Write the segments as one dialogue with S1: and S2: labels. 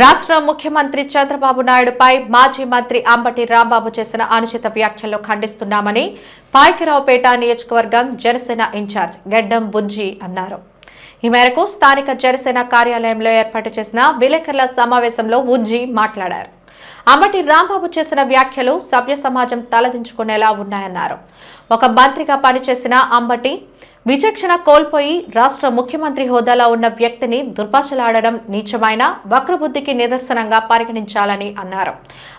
S1: రాష్ట్ర ముఖ్యమంత్రి చంద్రబాబు నాయుడుపై మాజీ మంత్రి అంబటి రాంబాబు చేసిన అనుచిత వ్యాఖ్యలు ఖండిస్తున్నామని పాయకరావుపేట నియోజకవర్గం జనసేన ఇన్ఛార్జ్ గెడ్డం బుజ్జి అన్నారు. ఈ మేరకు స్థానిక జనసేన కార్యాలయంలో ఏర్పాటు చేసిన విలేకరుల సమావేశంలో ఉజ్జి మాట్లాడారు. అంబటి రాంబాబు చేసిన వ్యాఖ్యలు సభ్య సమాజం తలదించుకునేలా ఉన్నాయన్నారు. ఒక మంత్రిగా పనిచేసిన అంబటి విచక్షణ కోల్పోయి రాష్ట్ర ముఖ్యమంత్రి హోదాలో ఉన్న వ్యక్తిని దుర్భాషలాడడం నీచమైన వక్రబుద్ధికి నిదర్శనంగా పరిగణించాలని అన్నారు.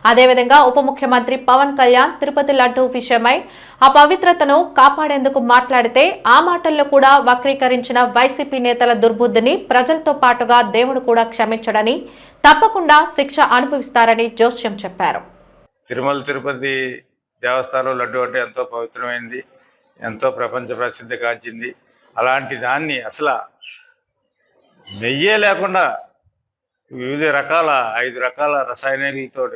S1: అదేవిధంగా ఉప ముఖ్యమంత్రి పవన్ కళ్యాణ్ తిరుపతి లడ్డూ విషయమై ఆ పవిత్రతను కాపాడేందుకు మాట్లాడితే ఆ మాటల్లో కూడా వక్రీకరించిన వైసీపీ నేతల దుర్బుద్ధిని ప్రజలతో పాటుగా దేవుడు కూడా క్షమించడని తప్పకుండా శిక్ష అనుభవిస్తారని జోస్యం చెప్పారు.
S2: తిరుమల తిరుపతి దేవస్థానం లడ్డు అంటే ఎంతో పవిత్రమైంది. ఎంతో ప్రపంచ ప్రసిద్ధి కాచింది అలాంటి దాన్ని అసలు నెయ్యే లేకుండా వివిధ రకాల ఐదు రకాల రసాయనాలతో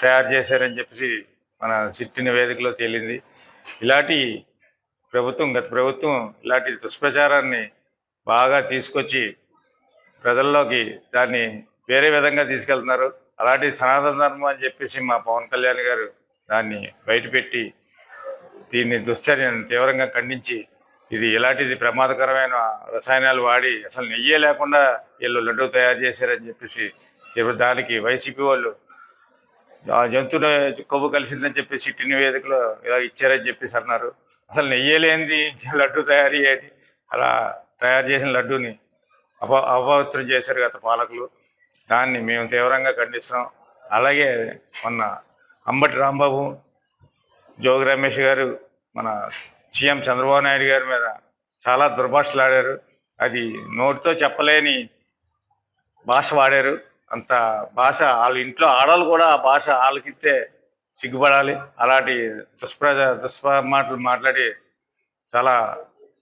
S2: తయారు చేశారని చెప్పేసి మన సిట్టిన వేదికలో తేలింది. ఇలాంటి ప్రభుత్వం గత ప్రభుత్వం ఇలాంటి దుష్ప్రచారాన్ని బాగా తీసుకొచ్చి ప్రజల్లోకి దాన్ని వేరే విధంగా తీసుకెళ్తున్నారు. అలాంటి సనాతన ధర్మం అని చెప్పేసి మా పవన్ కళ్యాణ్ గారు దాన్ని బయటపెట్టి దీన్ని దుశ్చర్యను తీవ్రంగా ఖండించి ఇది ఇలాంటిది ప్రమాదకరమైన రసాయనాలు వాడి అసలు నెయ్యే లేకుండా వీళ్ళు లడ్డు తయారు చేశారని చెప్పేసి చెప్పి దానికి వైసీపీ వాళ్ళు ఆ జంతువుల కొవ్వు కలిసిందని చెప్పేసి సిట్టి నివేదికలో ఇలా ఇచ్చారని చెప్పేసి అన్నారు. అసలు నెయ్యే లేనిది లడ్డు తయారు అయ్యేది అలా తయారు చేసిన లడ్డూని అప అపవిత్రం చేశారు గత పాలకులు. దాన్ని మేము తీవ్రంగా ఖండిస్తున్నాం. అలాగే మొన్న అంబటి రాంబాబు జోగి రమేష్ గారు మన సీఎం చంద్రబాబు నాయుడు గారి మీద చాలా దుర్భాషలు ఆడారు అది నోటితో చెప్పలేని భాష వాడారు. అంత భాష వాళ్ళ ఇంట్లో ఆడవాళ్ళు కూడా ఆ భాష ఆలకిస్తే సిగ్గుపడాలి. అలాంటి దుష్ప్రజ దుష్ప మాటలు మాట్లాడి చాలా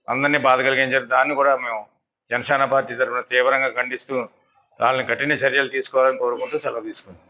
S2: అందరినీ బాధ కలిగించారు. దాన్ని కూడా మేము జనసేన పార్టీ తరఫున తీవ్రంగా ఖండిస్తూ వాళ్ళని కఠిన చర్యలు తీసుకోవాలని కోరుకుంటూ సెలవు తీసుకుంటాం